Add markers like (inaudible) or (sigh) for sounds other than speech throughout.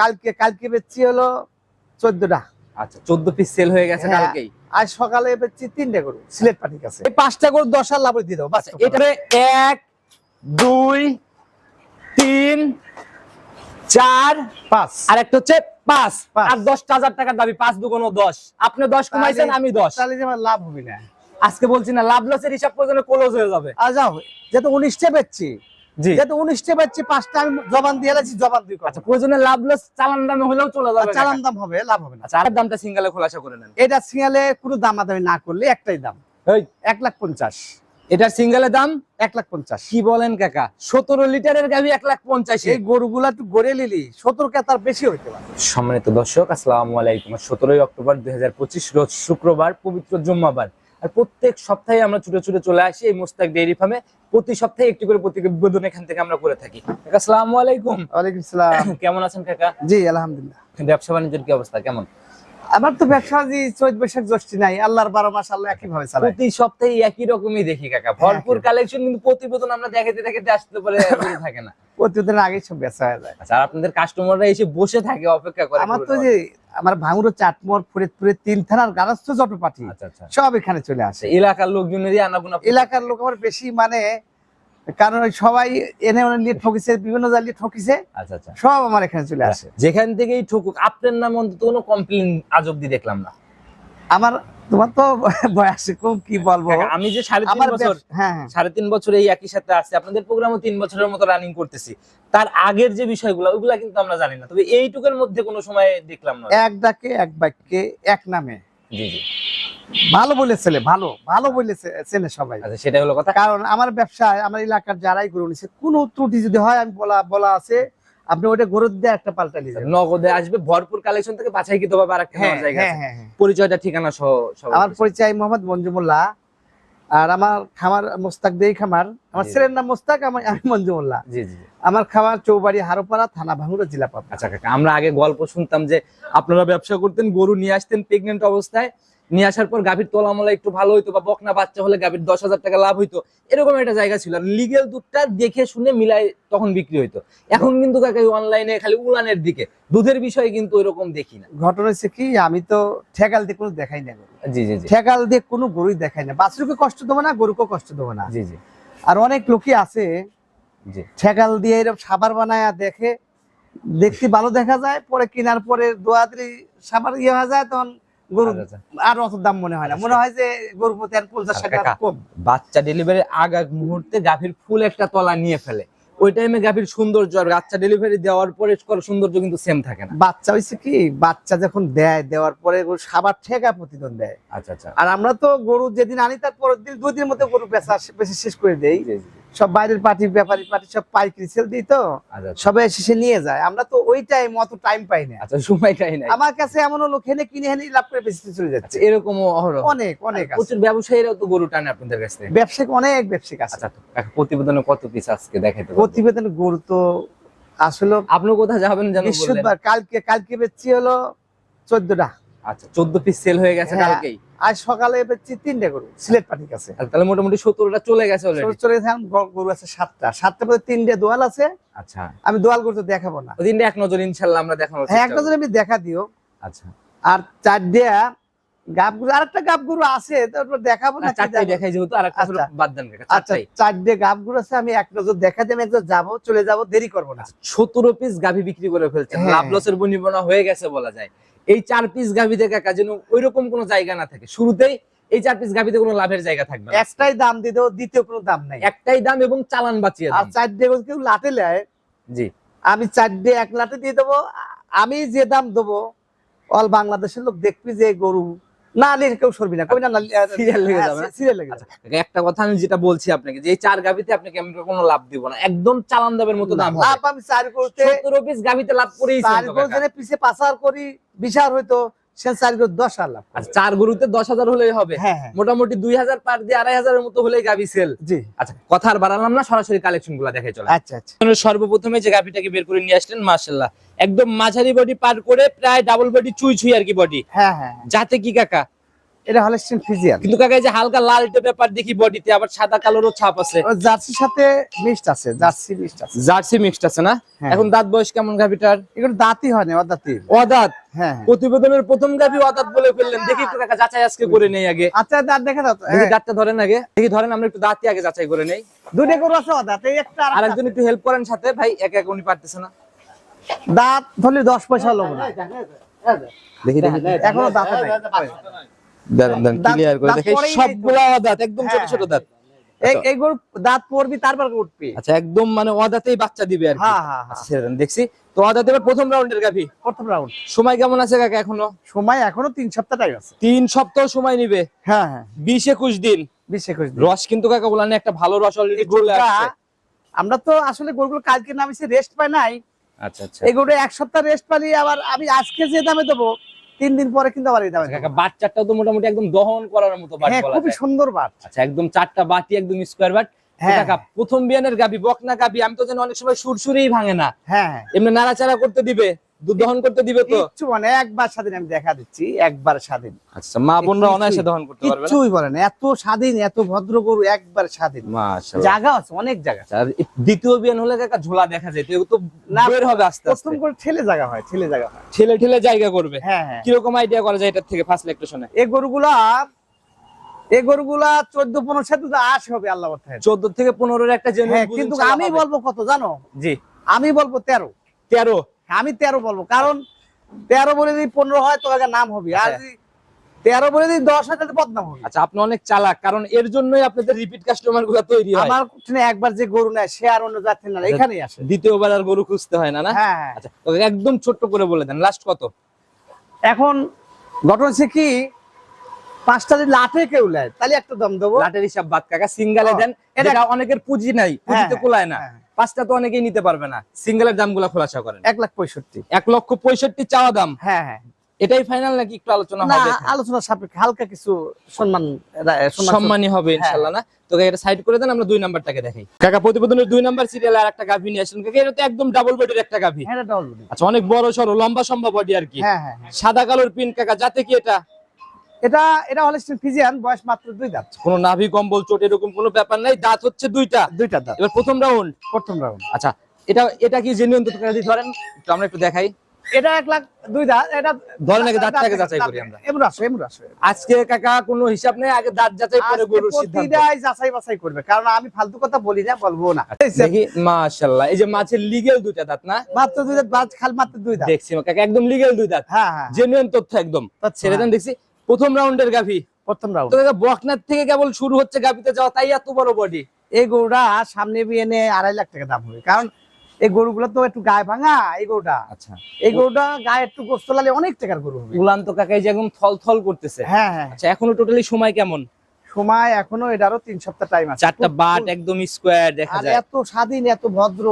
কালকে কালকে বেচছি হলো চোদ্দটা। আচ্ছা চোদ্দ পিস সেল হয়ে গেছে হ্যাঁ। কালকেই। আজ সকালে বেচছি তিনটে গরু সিলেট কাছে। এই পাঁচটা গরু দশ লাভ দিয়ে দেবো বাস। আচ্ছা এক দুই তিন চার পাঁচ। আর একটা হচ্ছে পাঁচ। আর দশ হাজার টাকার দাবি পাঁচ দুগুণ দশ। আপনি দশ কমাইছেন আমি দশ। তাহলে যে আমার লাভ হবে না। আজকে বলছি না লাভ লসের হিসাব পর্যন্ত ক্লোজ হয়ে যাবে। আর যাও যেহেতু উনিশটা বেচছি। যেহেতু উনিশটা বেচছি পাঁচটা আমি জবান দিয়ে গেছি জবান দিয়ে আচ্ছা প্রয়োজনে লাভ লস চালান দামে হলেও চলে যাবে চালান দাম হবে লাভ হবে না। আচ্ছা আর দামটা সিঙ্গেলে খোলাসা করে নেন। এটা সিঙ্গালে কোনো দামাদামি না করলে একটাই দাম। এক লাখ পঞ্চাশ। এটার সিঙ্গেলের দাম? এক লাখ পঞ্চাশ। কি বলেন কাকা? সতেরো লিটারের গাভি এক লাখ পঞ্চাশ। এই গরুগুলা গড়ে নিলি সত্তর কে তার বেশি হইতে পারে। সম্মানিত দর্শক আসসালাম আলাইকুম। সতেরোই অক্টোবর দুই হাজার পঁচিশ রোজ শুক্রবার পবিত্র জুম্মাবার। আর প্রত্যেক সপ্তাহে আমরা ছুটে ছুটে চলে আসি এই মোস্তাক ডেইরি ফার্মে। প্রতি সপ্তাহে একটি করে প্রতিবেদন এখান থেকে আমরা করে থাকি। কাকা আসসালামু আলাইকুম। ওয়ালাইকুম সালাম। (laughs) কেমন আছেন কাকা? জি আলহামদুলিল্লাহ। ব্যবসা বাণিজ্যের কি অবস্থা কেমন? আমার তো ব্যবসা জি চৈত বৈশাখ জ্যৈষ্ঠী নাই আল্লাহর বারো মাস আল্লাহ একই ভাবে চালায়। প্রতি সপ্তাহে একই রকমই দেখি কাকা ভরপুর কালেকশন কিন্তু প্রতিবেদন আমরা দেখাতে দেখাতে আসতে পারে (laughs) থাকে না। প্রতিদিন আগে সব বেচা হয়ে যায়। আচ্ছা আপনাদের কাস্টমাররা এসে বসে থাকে অপেক্ষা করে আমার তো যে আমার ভাঙুর চাটমোর ফরিদপুরের তিন থানার গারস্থ জটপাটি পাঠি আচ্ছা আচ্ছা। সব এখানে চলে আসে। এলাকার লোকজনেরই আনাগোনা এলাকার লোক আমার বেশি মানে কারণ সবাই এনে নিয়ে ঠকিছে বিভিন্ন জায়গায় ঠকিছে। আচ্ছা আচ্ছা। সব আমার এখানে চলে আসে। যেখান থেকেই ঠকুক আপনার নাম অন্তত কোনো কমপ্লেন আজ অব্দি দেখলাম না। আমার তোমার তো (laughs) বয়স কম কি বলব? আমি যে সাড়ে তিন বছর হ্যাঁ হ্যাঁ। সাড়ে তিন বছর এই একই সাথে আছে। আপনাদের প্রোগ্রামও তিন বছরের মতো রানিং করতেছি। তার আগের যে বিষয়গুলো ওইগুলা কিন্তু আমরা জানি না। তবে এইটুকুর মধ্যে কোনো সময় দেখলাম না। এক ডাকে এক বাক্যে এক নামে। জি জি। ভালো বলে ছেলে ভালো। ভালো বলে ছেলে সবাই। আচ্ছা সেটাই হলো কথা। কারণ আমার ব্যবসায় আমার এলাকার যারাই গরু নিছে কোনো ত্রুটি যদি হয় আমি বলা বলা আছে আপনি ওটা গরু দিয়ে একটা পাল্টা নিয়ে নগদে আসবে ভরপুর কালেকশন থেকে বাছাই কিন্তু পাবে আর একটা হ্যাঁ জায়গা হ্যাঁ হ্যাঁ। পরিচয়টা ঠিকানা সহ আমার পরিচয় মোহাম্মদ মঞ্জুমুল্লাহ আর আমার খামার মোস্তাক দেই খামার আমার ছেলের নাম মোস্তাক আমার আমি মঞ্জুমুল্লাহ। জি জি জি। আমার খামার চৌবাড়ি হারোপাড়া থানা ভাঙ্গুরা জেলা পাবনা। আচ্ছা কাকা আমরা আগে গল্প শুনতাম যে আপনারা ব্যবসা করতেন গরু নিয়ে আসতেন প্রেগনেন্ট অবস্থায় নিয়ে আসার পর গাভীর তোলামলা একটু ভালো হইতো বা বকনা বাচ্চা হলে গাভীর দশ হাজার টাকা লাভ হইতো এরকম একটা জায়গা ছিল। আর লিগেল দুধটা দেখে শুনে মিলাই তখন বিক্রি হইতো। এখন কিন্তু কাকা অনলাইনে খালি উলানের দিকে। দুধের বিষয়ে কিন্তু ওইরকম দেখি না। ঘটনা হচ্ছে কি আমি তো ঠেকাল দিয়ে কোনো দেখাই না জি জি ঠেকাল দিয়ে কোনো গরুই দেখাই না বাছুরকে কষ্ট দেবো না গরুকে কষ্ট দেবো না। জি জি। আর অনেক লোকই আছে জি। ঠেকাল দিয়ে এরকম সাবার বানায় দেখে দেখতে ভালো দেখা যায় পরে কেনার পরে দোয়াদি সাবার ইয়ে হয়ে যায় তখন গরু আচ্ছা, আচ্ছা। আর অত দাম মনে হয় না। মনে হয় যে গরুর প্রতি আর পঞ্চাশ আচ্ছা, টাকা কম। বাচ্চা ডেলিভারির আগ আগ মুহূর্তে গাভীর ফুল একটা তলা নিয়ে ফেলে। ওই টাইমে গাভীর সৌন্দর্য আর বাচ্চা ডেলিভারি দেওয়ার পরে সৌন্দর্য কিন্তু সেম থাকে না। বাচ্চা হয়েছে কি বাচ্চা যখন দেয় দেওয়ার পরে সাবার ঠেকা প্রতিদিন দেয়। আচ্ছা আচ্ছা। আর আমরা তো গরু যেদিন আনি তার পরের দিন দুই দিনের মধ্যে গরু বেশি শেষ করে দেই। জি। সব বাইরের পার্টি ব্যাপারী পার্টি সব পাইকারি সেল দিই তো। আচ্ছা আচ্ছা। সবাই শেষে নিয়ে যায়। আমরা তো ওই টাইম অত টাইম পাই না। আচ্ছা সময়টাই নাই। আমার কাছে এমনও লোক হেনে কিনে হেনে লাভ করে বেশি চলে যাচ্ছে। আচ্ছা অহরহ। অনেক অনেক প্রচুর ব্যবসায়ীরাও তো গরু টানে আপনাদের কাছ ব্যবসায়িক অনেক ব্যবসায়িক আছে। আচ্ছা প্রতিবেদনে কত পিস আজকে পারবেন? প্রতিবেদন গরু তো আসলে আপনি কোথায় যাবেন জানো বললেন? বৃহস্পতিবার কালকে কালকে বেচছি হলো চোদ্দটা। আচ্ছা চোদ্দ পিস সেল হয়ে গেছে হ্যাঁ। কালকেই। আজ সকালে পেয়েছি তিনটে গরু সিলেট পাটি কাছে। আচ্ছা, তাহলে মোটামুটি সত্তরটা চলে গেছে চলে গেছে, গরু আছে সাতটা। সাতটা মধ্যে তিনটে দোয়াল আছে। আচ্ছা। আমি দোয়াল গরু তো দেখাবো না। ওই দিনটা এক নজর ইনশাল্লাহ আমরা দেখাবো এক একটা করব। যদি আমি দেখা দিও। আচ্ছা। আর চার দেয়া গাব গরু আরেকটা গাব গরু আছে তারপর দেখাবো না না চারটাই দেখাই যেহেতু আচ্ছা। বাদ দেন আচ্ছা গাব গরু আছে আমি এক নজর দেখা চলে যাব দেরি করব না। সতেরো পিস গাভি বিক্রি করে ফেলছেন হ্যাঁ। লাভ লসের বনিবনা হয়ে গেছে বলা যায়। এই চার পিস ওইরকম কোনো জায়গা না থাকে। শুরুতেই এই চার পিস গাভিতে কোনো লাভের জায়গা থাকবে না। একটাই দাম দিয়ে দেবো দ্বিতীয় কোনো দাম নাই। একটাই দাম এবং চালান বাঁচিয়ে আর কেউ লাটে জি। আমি চার দিয়ে এক লাটে দিয়ে দেবো আমি যে দাম দেবো অল বাংলাদেশের লোক দেখবি যে গরু না কেউ সরবি না। কবি না সিরিয়াল লেগে যাবে। না? সিরিয়াল লেগে আচ্ছা যাবে একটা কথা আমি যেটা বলছি আপনাকে যে এই চার আপনাকে আমি কোনো লাভ দিব না। একদম চালান দামের মতো দাম লাভ আমি চার করতে সতেরো পিস লাভ করেই চার করতে পিছে পাচার করি বিচার হইতো। চার গরু দশ লাভ আচ্ছা চার গরুতে দশ হাজার হলেই হবে? হ্যাঁ হ্যাঁ। মোটামুটি দুই হাজার পার দিয়ে আড়াই হাজারের মতো হলেই গাভি সেল জি। আচ্ছা কথা আর বাড়ালাম না সরাসরি কালেকশনগুলা দেখে চলে আচ্ছা আচ্ছা। সর্বপ্রথমে যে গাভিটাকে বের করে নিয়ে আসলেন মার্শাল্লাহ একদম মাঝারি বডি পার করে প্রায় ডাবল বডি চুই ছুই আর কি বডি হ্যাঁ হ্যাঁ হ্যাঁ। যাতে কি কাকা? এটা হলস্টিন ফিজিয়ান কিন্তু কাকা এই যে হালকা লালটে ব্যাপার দেখি বডিতে আবার সাদা কালোরও ছাপ আছে জার্সির সাথে মিক্সড আছে জার্সি মিক্সড আছে জার্সি মিক্সড আছে না হ্যাঁ। এখন দাঁত বয়স কেমন গাভিটার এগুলো দাঁতই হয় না দাঁতই অদাঁত হ্যাঁ হ্যাঁ। প্রতিবেদনের প্রথম গাভি অদাঁত বলে ফেললেন দেখি একটু কাকা যাচাই আজকে করে নেই আগে আচ্ছা দাঁত দেখা দাও দেখি হ্যাঁ। দাঁতটা ধরেন আগে দেখি ধরেন আমরা একটু দাঁতই আগে যাচাই করে নেই দুইটা গরু আছে দাঁত এই একটা আর আর একজন একটু হেল্প করেন সাথে ভাই একা এক উনি পারতেছে না দাঁত ধরলে দশ পয়সা লোক না দেখি দেখি এখনও দাঁত নাই ক্লিয়ার করে দেখি। সবগুলা একদম ছোট হ্যাঁ, ছোট দাঁত পড়বি তারপর উঠবি। আচ্ছা একদম মানে অদাঁতেই বাচ্চা দিবে আর হ্যাঁ হ্যাঁ আচ্ছা দেখছি। তো অদাঁতে এবার প্রথম রাউন্ডের গাভি। প্রথম রাউন্ড সময় কেমন আছে কাকা এখনও? সময় এখনও তিন সপ্তাহ টাইম আছে। তিন সপ্তাহ সময় নিবে? হ্যাঁ হ্যাঁ। বিশ একুশ দিন? বিশ একুশ দিন। রস কিন্তু কাকা বলানে একটা ভালো রস অলরেডি এই চলে আসছে। আমরা তো আসলে গরুগুলো কালকে নামিছে রেস্ট পাই নাই। আচ্ছা আচ্ছা। এই গরুটা এক সপ্তাহ রেস্ট পাই আবার আমি আজকে যে দামে দেবো তিন দিন পরে কিন্তু আবার এই দামে। কাকা বাচ্চাটাও তো মোটামুটি একদম দহন করার মতো বাট হ্যাঁ বলা খুবই সুন্দর বাট। আচ্ছা একদম চারটা বাটি একদম স্কোয়ার বাট। হ্যাঁ। কাকা প্রথম বিয়ানের গাবি বকনা গাবি আমি তো জানি অনেক সময় সুরসুরেই ভাঙে না। হ্যাঁ হ্যাঁ। এমনি নাড়াচাড়া করতে দিবে। দুধ দহন করতে দিবে তো? কিচ্ছু মানে একবার স্বাধীন আমি দেখা দিচ্ছি একবার স্বাধীন। আচ্ছা মা বোনরা অনায়াসে দহন করতে পারবে না? বলে না এত স্বাধীন এত ভদ্র গরু একবার স্বাধীন। মাশাআল্লাহ। জায়গা আছে অনেক জায়গা আচ্ছা, আর দ্বিতীয় বিয়ান হলে কাকা ঝোলা দেখা যায় তো না, বের হবে আস্তে আস্তে। প্রথম করে ঠেলে জায়গা হয় ঠেলে জায়গা হয়। ঠেলে ঠেলে জায়গা করবে। হ্যাঁ হ্যাঁ। কীরকম আইডিয়া করা যায় থেকে ফার্স্ট ইলেকট্রেশনে এই গরুগুলা এই গরুগুলা চোদ্দ পনেরো সাথে আশ হবে আল্লাহ চোদ্দ থেকে পনেরোর একটা হ্যাঁ কিন্তু আমি বলব কত জানো? জি। আমি বলব তেরো। তেরো? আমি তেরো বলব কারণ তেরো বলে যদি পনেরো হয় তো আগে নাম হবে। আর হ্যাঁ। যদি তেরো বলে যদি দশ হয় তাহলে বদনাম হবে। আচ্ছা আপনি অনেক চালাক কারণ এর জন্যই আপনাদের রিপিট কাস্টমারগুলা তৈরি হয়। আমার একবার যে গরু নেয় সে আর অন্য যাত্রী না এখানেই আসে। দ্বিতীয়বার আর গরু খুঁজতে হয় না না? হ্যাঁ হ্যাঁ। আচ্ছা একদম ছোট্ট করে বলে দেন লাস্ট কত? এখন ঘটনা হচ্ছে কি পাঁচটা যদি লাঠে কেউ নেয় তাহলে একটা দম দেবো। লাটের হিসাব বাদ কাকা সিঙ্গালে দেন এটা- অনেকের পুঁজি নাই পুঁজিতে হ্যাঁ, কোলায় না। পাঁচটা তো অনেকেই নিতে পারবে না। সিঙ্গেলের দামগুলো খোলাসা করেন। এক লাখ পঁয়ষট্টি। এক লক্ষ পঁয়ষট্টি চাওয়া দাম। হ্যাঁ হ্যাঁ। এটাই ফাইনাল নাকি একটু আলোচনা হবে আলোচনা সাপেক্ষে হালকা কিছু সম্মান রা- সম্মান- সম্মানী হবে ইনশাল্লাহ না? তো এটা সাইড করে দেন আমরা দুই নাম্বারটাকে দেখাই। কাকা প্রতিবেদনের দুই নাম্বার সিরিয়াল আর একটা গাভী নিয়ে আসলেন কাকা এটা তো একদম ডাবল বডির একটা গাভী। হ্যাঁ। আচ্ছা অনেক বড় সড়ো লম্বা সম্ভব বডি আর কি। হ্যাঁ হ্যাঁ হ্যাঁ। সাদা কালোর পিন কাকা যাতে কি এটা? এটা এটা হলস্টিন ফিজিয়ান বয়স মাত্র দুই দাঁত। কোনো নাভি কম্বল চোট এরকম কোনো ব্যাপার নাই দাঁত হচ্ছে দুইটা। দুইটা দাঁত। এবার প্রথম রাউন্ড প্রথম রাউন্ড আচ্ছা এটা এটা কি জেনুইন যদি ধরেন? একটু আমরা একটু দেখাই। এটা এক লাখ দুই দাঁত এটা ধরেন আগে দাঁতটাকে যাচাই করি আমরা। এমন আসো এমন আসো আজকে কাকা কোনো হিসাব নেই আগে দাঁত যাচাই করে গরুর সিদ্ধান্ত। যাচাই বাছাই করবে কারণ আমি ফালতু কথা বলি না বলব না। দেখি মাশাআল্লাহ এই যে মাছের লিগেল দুইটা দাঁত না? মাত্র দুই দাঁত খাল মাত্র দুই দাঁত। দেখছি কাকা একদম লিগেল দুই দাঁত। হ্যাঁ হ্যাঁ। জেনুইন তথ্য একদম। ছেড়ে দেন দেখছি। প্রথম রাউন্ডের গাভী। প্রথম রাউন্ড। বকনার থেকে কেবল শুরু হচ্ছে গাভীতে যাওয়া তাই এত বড় বডি এই গরুটা সামনে বিয়ে এনে আড়াই লাখ টাকা দাম হবে। কারণ এই গরুগুলো তো একটু গায়ে ভাঙা এই গরুটা। আচ্ছা। এই গরুটা গায়ে একটু গোস্ত লালে অনেক টাকার গরু হবে। উলান তো কাকা এই যে একদম থল থল করতেছে। হ্যাঁ হ্যাঁ। আচ্ছা এখনও টোটালি সময় কেমন? সময় এখনও এটারও তিন সপ্তাহ টাইম আছে। চারটা বাট একদম স্কোয়ার দেখা যায়। এত স্বাধীন এত ভদ্র।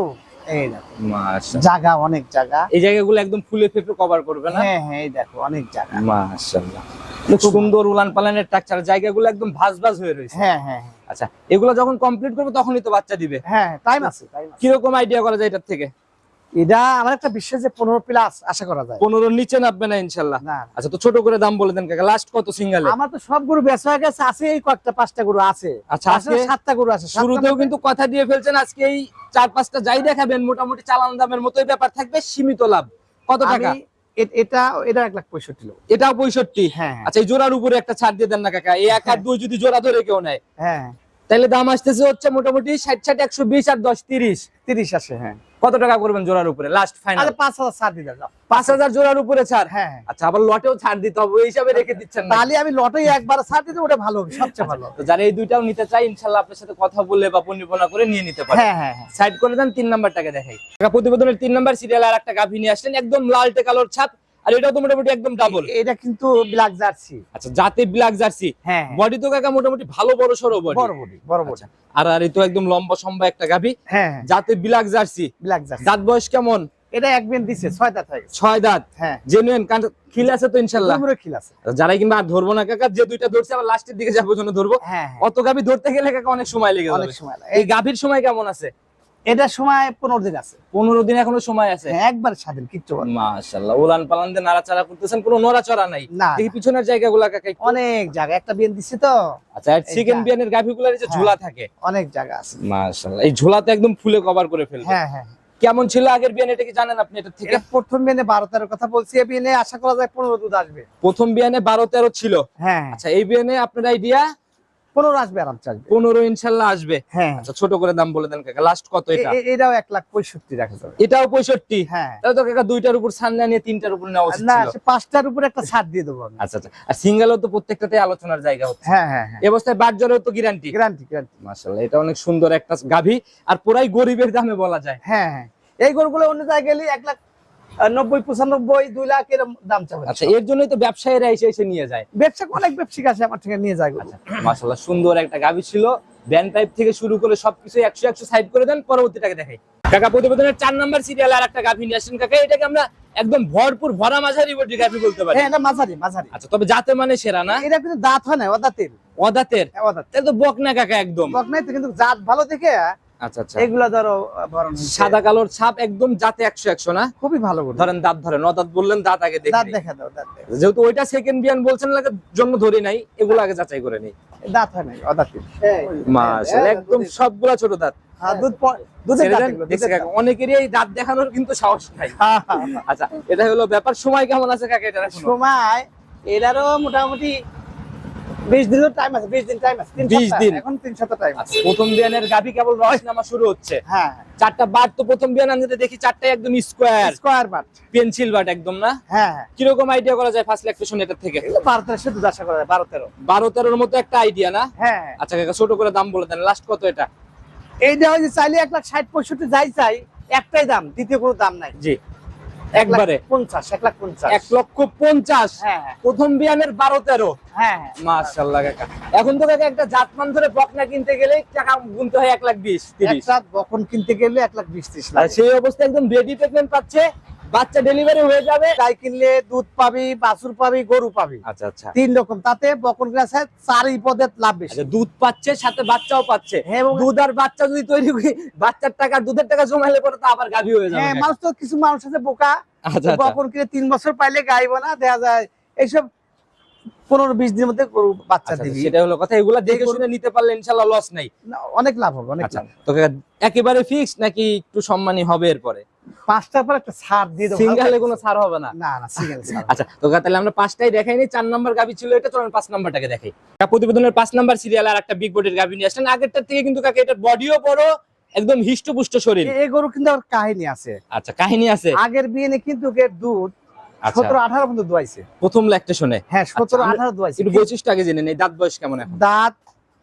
এই দেখো। মাশাআল্লাহ। জায়গা অনেক জায়গা এই জায়গাগুলো একদম ফুলে ফেপে কভার করবে না? হ্যাঁ হ্যাঁ এই দেখো অনেক জায়গা মাশাআল্লাহ। খুব সুন্দর উলান পালানের স্ট্রাকচার জায়গাগুলো একদম ভাজ ভাজ হয়ে রয়েছে। হ্যাঁ হ্যাঁ হ্যাঁ, আচ্ছা এগুলো যখন কমপ্লিট করবে তখনই তো বাচ্চা দিবে। হ্যাঁ টাইম আছে টাইম কীরকম আইডিয়া করা যায় এটার থেকে? এটা আমার একটা বিশ্বাস যে পনেরো প্লাস আশা করা যায়। পনেরোর নিচে নামবে না ইনশাল্লাহ। আচ্ছা তো ছোট করে দাম বলে দেন কাকা লাস্ট কত সিঙ্গালে আমার তো সব গরু বেচা হয়ে গেছে আছে এই কয়েকটা পাঁচটা গরু আছে। আচ্ছা আছে আজকে সাতটা গরু আছে শুরুতেও কিন্তু কথা দিয়ে ফেলছেন আজকে এই চার পাঁচটা যাই দেখাবেন মোটামুটি চালান দামের মতোই ব্যাপার থাকবে সীমিত লাভ। কত টাকা? এটা এটা এক লাখ পঁয়ষট্টি লোক। এটাও পঁয়ষট্টি? হ্যাঁ হ্যাঁ, আচ্ছা এই জোড়ার উপরে একটা ছাড় দিয়ে দেন না কাকা এই এক আর দুই যদি জোড়া ধরে কেউ নেয়। হ্যাঁ। তাহলে দাম আসতেছে হচ্ছে মোটামুটি ষাট ষাট একশো বিশ আর দশ তিরিশ। তিরিশ আছে হ্যাঁ। কত টাকা করবেন জোড়ার উপরে? লাস্ট ফাইনাল পাঁচ হাজার ছাড় দিতে পাঁচ হাজার জোড়ার উপরে ছাড়? হ্যাঁ হ্যাঁ। আচ্ছা আবার লটেও ছাড় দিতে হবে ওই হিসাবে রেখে দিচ্ছেন না। তাহলে আমি লটেই একবার ছাড় দিতে ওটা ভালো হবে সবচেয়ে ভালো তো যারা এই দুইটাও নিতে চাই ইনশাল্লাহ আপনার সাথে কথা বলে বা পণ্যপনা করে নিয়ে নিতে পারে। হ্যাঁ হ্যাঁ হ্যাঁ। সাইড করে দেন তিন নাম্বারটাকে দেখাই। প্রতিবেদনের তিন নাম্বার সিরিয়াল আর একটা গাভী নিয়ে আসলেন একদম লালটে কালোর ছাপ। আর তো মোটামুটি একদম ডাবল এটা কিন্তু ব্ল্যাক জার্সি আচ্ছা জাতে ব্ল্যাক জার্সি হ্যাঁ। বডি তো কাকা মোটামুটি ভালো বড় সড়ো বডি বড় বডি বড় বডি আর আর এই তো একদম লম্বা সম্বা একটা গাভী। হ্যাঁ জাতে ব্ল্যাক জার্সি ব্ল্যাক জার্সি দাঁত বয়স কেমন? এটা এক বেন দিছে ছয় দাঁত হয়ে ছয় দাঁত। হ্যাঁ। জেনুইন কান খিল আছে তো ইনশাল্লাহ। দুপুরে খিল আছে। যারাই কিংবা আর ধরবো না কাকা যে দুইটা ধরছে আবার লাস্টের দিকে যাব জন্য ধরবো। হ্যাঁ হ্যাঁ। অত গাভী ধরতে গেলে কাকা অনেক সময় লেগে অনেক সময় লাগে। এই গাভীর সময় কেমন আছে? এটার সময় পনেরো দিন আছে। পনেরো দিন এখনও সময় আছে? হ্যাঁ, একবার স্বাধীন কিচ্ছু। মাশাল্লাহ উলান পালান দিয়ে নাড়াচাড়া করতেছেন কোনো নড়াচড়া নাই। না। দেখি পিছনের জায়গাগুলো কাকা অনেক জায়গা একটা বিয়ে দিচ্ছি তো। আচ্ছা চিকেন বিয়ানের গাভিগুলোর যে হ্যাঁ। ঝোলা থাকে। অনেক জায়গা আছে। মাশাল্লাহ এই ঝোলাতে একদম ফুলে কভার করে ফেলবে। হ্যাঁ হ্যাঁ কেমন ছিল আগের বিয়ান এটা কি জানেন আপনি? এটা থেকে প্রথম বারো তেরোর কথা বলছি আশা করা যায় পনেরো দুধ আসবে। প্রথম বিয়ানে বারো তেরো ছিল। হ্যাঁ। আচ্ছা এই বিয়ানে আপনার আইডিয়া পনেরো আসবে আরামসে আসবে পনেরো ইনশাল্লাহ আসবে। হ্যাঁ। আচ্ছা ছোট করে দাম বলে দেন কাকা লাস্ট কত এটা? এ- এ- এটাও এক লাখ পঁয়ষট্টি রাখা যাবে। এটাও পঁয়ষট্টি? হ্যাঁ। তাহলে তো কাকা দুইটার উপর ছাড় না নিয়ে তিনটার উপর নেওয়া উচিত না পাঁচটার উপরে একটা ছাড় দিয়ে দেবো আচ্ছা আচ্ছা। আর সিঙ্গেলও তো প্রত্যেকটাতে আলোচনার জায়গা হচ্ছে। হ্যাঁ হ্যাঁ অবস্থায় বাট তো গ্যারান্টি গ্যারান্টি গ্যারান্টি মাশাআল্লাহ এটা অনেক সুন্দর একটা গাভী। আর পুরাই গরিবের দামে বলা যায়। হ্যাঁ হ্যাঁ। এই গরুগুলো অন্য জায়গায় গেলে এক লাখ নব্বই পঁচানব্বই দুই লাখ এরকম দাম চাবে। আচ্ছা এর জন্যই তো ব্যবসায়ীরা এসে এসে নিয়ে যায়। ব্যবসা অনেক ব্যবসায়িক আছে আমার থেকে নিয়ে যায়। গরু। সুন্দর একটা গাভী ছিল। ব্যান টাইপ থেকে শুরু করে সবকিছু একশো একশো সাইড করে দেন পরবর্তীটাকে দেখাই। কাকা প্রতিবেদনের চার নাম্বার সিরিয়াল আর একটা গাভী নিয়ে আসেন। কাকা এটাকে আমরা একদম ভরপুর ভরা মাঝারি বডি গাভী বলতে পারি। হ্যাঁ এটা মাঝারি মাঝারি। আচ্ছা তবে জাতে মানে সেরা না? এটা কিন্তু দাঁত হয় না অদাতের। অদাতের? হ্যাঁ, অদাত তো বকনা কাকা একদম। বক নাই তো কিন্তু জাত ভালো দেখে আচ্ছা আচ্ছা। এগুলা ধরো। সাদা কালোর ছাপ একদম জাতে একশো একশো না? খুবই ভালো ধরেন দাঁত ধরেন বললেন দাঁত আগে দাঁত দেখি দেখা দাও দাঁত যেহেতু ওইটা সেকেন্ড বিয়ান বলছেন জন্য ধরি নাই এগুলো আগে যাচাই করে নেই। দাঁত হয় মাশাআল্লাহ একদম সবগুলা ছোট দাঁত। হ্যাঁ। অনেকেরই দাঁত দেখানোর কিন্তু সাহস নাই। হ্যাঁ। আচ্ছা এটা হলো ব্যাপার সময় কেমন আছে কাকা এটা সময় এটারও মোটামুটি বিশ দিনের টাইম আছে বিশ দিন টাইম আছে 20 দিন। এখন সপ্তাহ টাইম আছে। আচ্ছা প্রথম বিয়ানের গাভী কেবল রস নামা শুরু হচ্ছে। হ্যাঁ চারটা বাট তো প্রথম বিয়ান আনতে দেখি একদম square square butt. Pencil butt একদম না? হ্যাঁ হ্যাঁ। কীরকম আইডিয়া করা যায় ফার্স্ট ল্যাকটেশন এটার থেকে? এগুলো বারো তেরোশো দুধ আশা করা যায় বারো তেরো বারো তেরোর মতো একটা আইডিয়া না? হ্যাঁ হ্যাঁ। আচ্ছা কাকা ছোট করে দাম বলে দেন লাস্ট কত এটা? এইটা ওই যে চাইলে এক লাখ ষাট পঁয়ষট্টি যাই চাই একটাই দাম দ্বিতীয় কোনো দাম নাই। জি। একবারে। পঞ্চাশ এক লাখ পঞ্চাশ। এক লক্ষ পঞ্চাশ। হ্যাঁ হ্যাঁ। প্রথম বিয়ানের বারো তেরো। হ্যাঁ হ্যাঁ। মাশাল্লাহ কাকা। এখন তো কাকা একটা জাতমান ধরে বকনা কিনতে গেলে টাকা গুনতে হয় এক লাখ বিশ তিরিশ। বকন কিনতে গেলে এক লাখ বিশ ত্রিশ সেই অবস্থা একদম রেডি প্রেগনেন্ট পাচ্ছে। বাচ্চা ডেলিভারি হয়ে যাবে গাই কিনলে দুধ পাবি বাছুর পাবি গরু পাবি। আচ্ছা আচ্ছা। তিন রকম তাতে বকন গাছে চার পদের লাভ বেশি। আচ্ছা দুধ পাচ্ছে সাথে বাচ্চাও পাচ্ছে। হ্যাঁ এবং দুধ আর বাচ্চা যদি তৈরি করি বাচ্চার টাকা দুধের টাকা জমাইলে পরে তো আবার গাভী হয়ে যাবে হ্যাঁ মানুষ তো কিছু মানুষ আছে বোকা। আচ্ছা আচ্ছা। বকন কিনে তিন বছর পাইলে গাইব না দেখা যায় এইসব পনেরো বিশ দিনের মধ্যে গরু বাচ্চা দিবি। সেটা হলো কথা এগুলা দেখে শুনে নিতে পারলে ইনশাল্লাহ লস নাই। অনেক লাভ হবে অনেক আচ্ছা লাভ তো একেবারে ফিক্স নাকি একটু সম্মানী হবে এরপরে? পাঁচটার পর একটা ছাড় দিয়ে দেবো। সিঙ্গেলে কোনো ছাড় হবে না? না না সিঙ্গেল ছাড় আচ্ছা তো তাহলে আমরা পাঁচটাই দেখাইনি চার নাম্বার গাভি ছিল এটা চলেন পাঁচ নাম্বারটাকে দেখাই। কাকা, প্রতিবেদনের পাঁচ নাম্বার সিরিয়াল আর একটা বিগ বডির গাভি নিয়ে আসলেন। আগেরটার থেকে কিন্তু কাকে এটার বডিও বড় একদম হিষ্টপুষ্ট শরীর। এই গরু কিন্তু কাহিনী আছে। আচ্ছা কাহিনী আছে। আগের বিয়ে কিন্তু এর দুধ আচ্ছা। সতেরো আঠারো পর্যন্ত দোয়াইছে। প্রথম ল্যাকটেশনে হ্যাঁ সতেরো আঠারো দোয়াইছে। একটু বৈশিষ্ট্য আগে জেনে নেই। দাঁত বয়স কেমন এখন? দাঁত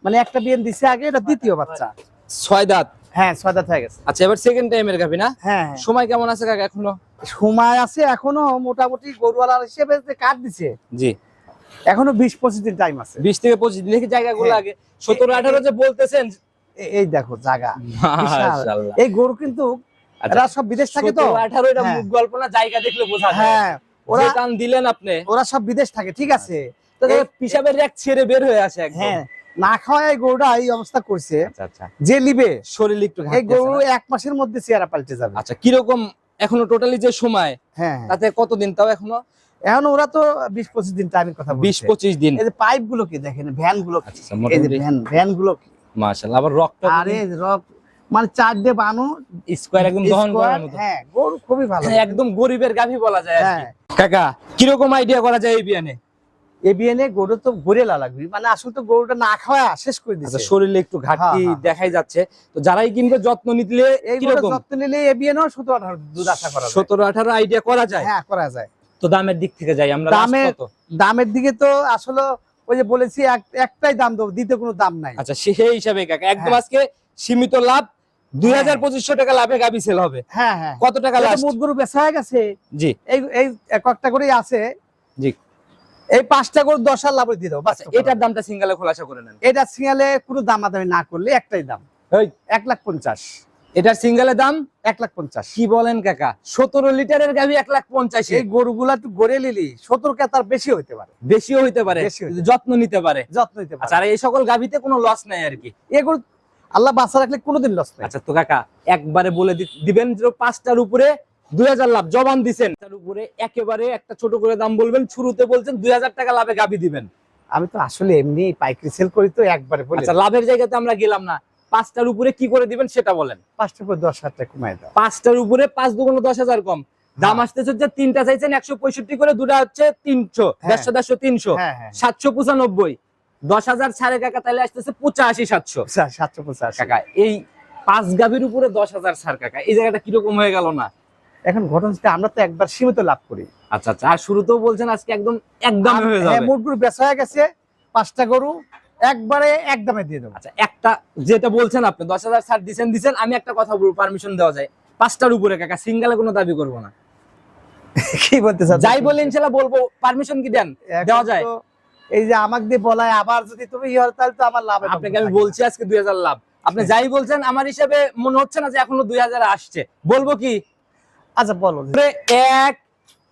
মানে একটা বিয়ে দিছে আগে এটা দ্বিতীয় বাচ্চা। ছয় দাঁত। হ্যাঁ ছয় দাঁত হয়ে গেছে। আচ্ছা এবার সেকেন্ড টাইমের গাভি না? হ্যাঁ হ্যাঁ। সময় কেমন আছে কাকা এখনও? সময় আছে এখনও মোটামুটি গরুওয়ালার হিসেবে যে কাট দিছে। জি। এখনও বিশ পঁচিশ দিন টাইম আছে। বিশ থেকে পঁচিশ দিন দেখি জায়গাগুলো হ্যাঁ। আগে। সতেরো আঠারো যে বলতেছেন এই দেখো জায়গা। এই গরু কিন্তু আচ্ছা, এরা সব বিদেশ থাকে তো? 17, 18 এটা হ্যাঁ। মুখ গল্প না জায়গা দেখলে বোঝা হ্যাঁ ওরা দিলেন আপনি। ওরা সব বিদেশ থাকে ঠিক আছে? তো পিসাবের এক ছেড়ে বের হয়ে আসে হ্যাঁ। না খাওয়া এই গরুটা এই অবস্থা করছে। আচ্ছা আচ্ছা। যে লিবে শরীর একটু এই গরু এক মাসের মধ্যে চেহারা পাল্টে যাবে। আচ্ছা কীরকম এখনও টোটালি যে সময় হ্যাঁ হ্যাঁ। তাতে কতদিন তাও এখনও? এখন ওরা তো বিশ পঁচিশ দিন টাইমের কথা বিশ পঁচিশ দিন। এই যে পাইপগুলো কি দেখেন ভ্যানগুলো এই যে ভ্যান ভ্যানগুলো কি মাশাআল্লাহ আবার রকটা আরে রক মানে চার ডে বানো স্কোয়ার একদম দহন করার মতো। হ্যাঁ গরু খুবই ভালো। একদম গরিবের গাভী বলা যায় হ্যাঁ। কাকা কীরকম আইডিয়া করা যায় এই বিয়ানে? এবিএনে গরু তো গড়েলা লাগবে মানে আসলে তো গরুটা না খাওয়া শেষ করে দিচ্ছে শরীরে একটু ঘাটতি হ্যাঁ, হ্যাঁ। দেখাই যাচ্ছে। তো যারাই কিনবে যত্ন এই যত্ন নিলে এবিএনও শুধু আঠারো দুধ আশা করা সতেরো আঠারো আইডিয়া করা যায়? হ্যাঁ করা যায়। তো দামের দিক থেকে যাই আমরা দামের- দামের দিকে তো আসলে ওই যে বলেছি একটাই দাম দেবো দিতে কোনো দাম নাই। আচ্ছা সেই হিসাবে কাকা। একদম হ্যাঁ। আজকে সীমিত লাভ দুই হাজার পঁচিশশো টাকা লাভে গাবি সেল হবে। হ্যাঁ হ্যাঁ। কত টাকা মুদ গরু বেচা হয়ে গেছে জি। এই এই কয়েকটা করেই আছে। জি। এই পাঁচটা করে দশ হাজার লাভ দিয়ে দেবো আচ্ছা এটার দামটা সিঙ্গেলে খোলাসা করে নেন। এটা সিঙ্গালে কোনো দামাদামি না করলে একটাই দাম। এক লাখ পঞ্চাশ। এটার সিঙ্গেলের দাম? এক লাখ পঞ্চাশ। কি বলেন কাকা? সতেরো লিটারের গাভি এক লাখ পঞ্চাশে। এই গরুগুলা একটু গড়ে নিলি সত্তর কে তার বেশি হইতে পারে। বেশিও হইতে পারে বেশি যত্ন নিতে পারে। যত্ন নিতে পারে। আচ্ছা আর এই সকল গাভিতে কোনো লস নাই আর কি? এগুলো আল্লাহ বাঁচা রাখলে কোনোদিন লস নাই। আচ্ছা তো কাকা একবারে বলে দিবেন যে পাঁচটার উপরে দুই হাজার লাভ জবান দিছেন। তার উপরে একেবারে একটা ছোট করে দাম বলবেন শুরুতে বলছেন দুই হাজার টাকা লাভে গাবি দিবেন। আমি তো আসলে এমনি পাইকারি সেল করি তো একবারে আচ্ছা লাভের জায়গাতে আমরা গেলাম না। পাঁচটার উপরে কি করে দিবেন সেটা বলেন। পাঁচটা করে দশ হাজার টাকা কমাই দাও। পাঁচটার উপরে পাঁচ দুগুণ দশ হাজার কম। দাম আসতেছে হচ্ছে তিনটা চাইছেন একশো পঁয়ষট্টি করে দুটা হচ্ছে তিনশো হ্যাঁ। দেড়শো দেড়শো তিনশো। হ্যাঁ হ্যাঁ। সাতশো পঁচানব্বই। দশ হাজার সাড়ে কাকা তাহলে আসতেছে পঁচাশি সাতশো। সাতশো পঁচাশি। টাকা এই পাঁচ গাভীর উপরে দশ হাজার সার কাকা। এই জায়গাটা কীরকম হয়ে গেল না? এখন ঘটনা হচ্ছে আমরা তো একবার সীমিত লাভ করি। আচ্ছা আচ্ছা আর শুরুতেও বলছেন আজকে একদম একদম হয়ে হ্যাঁ, যাবে। মোট গরু বেচা হয়ে গেছে পাঁচটা গরু একবারে একদমে দিয়ে দেবো। আচ্ছা একটা যেটা বলছেন আপনি দশ হাজার ছাড় দিচ্ছেন দিচ্ছেন আমি একটা কথা বলব পারমিশন দেওয়া যায়। পাঁচটার উপরে কাকা সিঙ্গেলে কোনো দাবি করব না। (laughs) কি বলতে চাচ্ছ? যাই বলে ইনশাল্লাহ বলব পারমিশন কি দেন? দেওয়া যায়। এই যে আমাকে দিয়ে বলায় আবার যদি তুমি ইয়ে তাহলে তো আমার লাভ আপনাকে আমি বলছি আজকে দুই হাজার লাভ। আপনি যাই বলছেন আমার হিসেবে মনে হচ্ছে না যে এখনও দুই হাজার আসছে। বলব কি আচ্ছা বলো। এক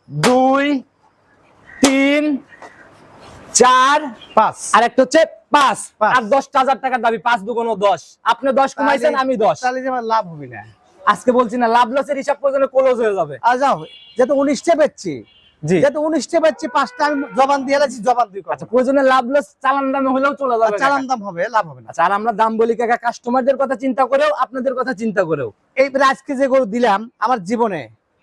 দুই তিন চার পাঁচ। আর একটা হচ্ছে পাঁচ। আর দশটা হাজার টাকার দাবি পাঁচ দুগুণ দশ। আপনি দশ কমাইছেন আমি দশ। তাহলে যে আমার লাভ হবে না। আজকে বলছি না লাভ লসের হিসাব পর্যন্ত ক্লোজ হয়ে যাবে। আর যাও যেহেতু উনিশটা জি যেহেতু উনিশটা পাচ্ছি পাঁচটা আমি জবান দিয়ে জবান আচ্ছা প্রয়োজনে লাভ লস চালান দামে হলেও চলে যাবে চালান দাম হবে লাভ হবে না। আচ্ছা আর আমরা দাম বলি কাকা কাস্টমারদের কথা চিন্তা করেও আপনাদের কথা চিন্তা করেও। এই আজকে যে গরু দিলাম আমার জীবনে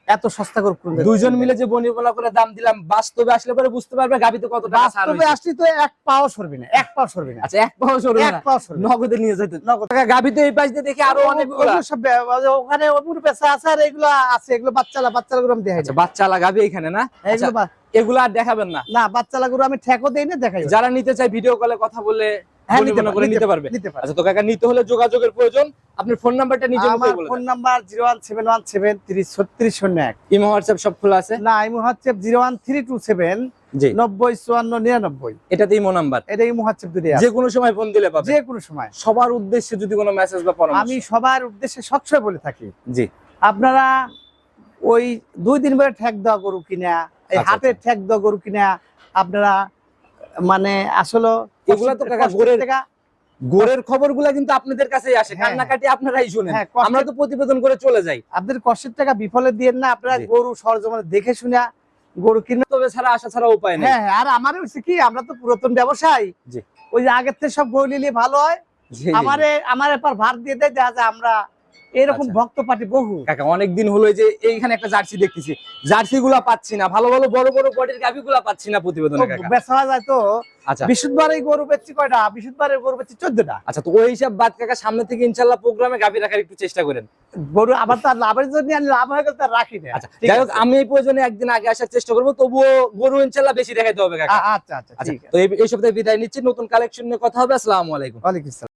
এত সস্তা কোনদিন দুইজন মিলে যে বনিবনা করে দাম দিলাম বাস্তবে আসলে পরে বুঝতে পারবে গাবিতে কত টাকা বাস্তবে। আসলি তো এক পাও সরবি না এক পাও সরবি না। আচ্ছা এক পাও সরবে এক পাও সরবি। নগদে নিয়ে যেতে নগদ। গাবিতে এই পাশ দিয়ে দেখি আরও অনেক সব ওখানে ওগুলো পেশা আছে আর এগুলো আছে এগুলো বাচ্চালা বাচ্চালা গরু আমি দেখাই আচ্ছা বাচ্চা লাগাবে এখানে না? আচ্ছা, এগুলো বা- এগুলো আর দেখাবেন না। না বাচ্চালা গরু আমি ঠেকও দেই না দেখাই যারা নিতে চায় ভিডিও কলে কথা বলে হ্যাঁ, করে নিতে পারবে। আচ্ছা তো কাকা নিতে হলে যোগাযোগের প্রয়োজন। আপনার ফোন নাম্বারটা নিজে আমার ফোন নাম্বার ইমো সব খোলা আছে? না এটাতে ইমো নাম্বার। এটা যে কোনো সময় ফোন দিলে পাবে। যে কোনো সময়। সবার উদ্দেশ্যে যদি কোনো মেসেজ বা পরামর্শ। আমি সবার উদ্দেশ্যে সবসময় বলে থাকি জি। আপনারা ওই দুই দিন পরে ঠেক দেওয়া গরু কিনা এই আচ্ছা, হাতে ঠেক দেওয়া গরু কিনা আপনারা মানে আসলে এগুলা তো কাকা গরুর- গোরের খবরগুলা কিন্তু আপনাদের কাছেই আসে। হ্যাঁ, কান্নাকাটি আপনারাই শুনেন। হ্যাঁ, আমরা তো প্রতিবেদন করে চলে যাই। আপনাদের কষ্টের টাকা বিফলে দিয়ে না আপনারা গরু সরজমানে দেখে শুনে গরু কিনে তবে ছাড়া আসা ছাড়া উপায় নেই। হ্যাঁ হ্যাঁ, আর আমার হচ্ছে কি আমরা তো পুরাতন ব্যবসায়ী। ওই যে আগের থেকে সব গরু নিলে ভালো হয়। আমারে আমার এবার ভার দিয়ে দেয় দেখা যায় আমরা এরকম আচ্ছা। ভক্ত পার্টি বহু। কাকা অনেকদিন হলো যে এইখানে একটা জার্সি দেখতেছি। জার্সি গুলা পাচ্ছি না ভালো ভালো বড় বড় বডির গাভি গুলা পাচ্ছি না প্রতিবেদনে বেচা যায় তো। আচ্ছা। বিশুদ্ধবার গরু বেচছি কয়টা? বিশুদ্ধবারের গরু বেচছি চোদ্দটা। আচ্ছা তো ওই হিসাব বাদ কাকা সামনে থেকে ইনশাল্লাহ প্রোগ্রামে গাভি রাখার একটু চেষ্টা করেন। গরু আবার তার লাভের জন্য আমি লাভ হয়ে গেলে তার রাখি না। আচ্ছা যাই হোক। আমি এই প্রয়োজনে একদিন আগে আসার চেষ্টা করব তবুও গরু ইনশাল্লাহ বেশি হবে কাকা। আচ্ছা আচ্ছা আচ্ছা তো এই সপ্তাহে বিদায় নিচ্ছি নতুন কালেকশন নিয়ে কথা হবে আসসালামু আলাইকুম। ওয়ালাইকুম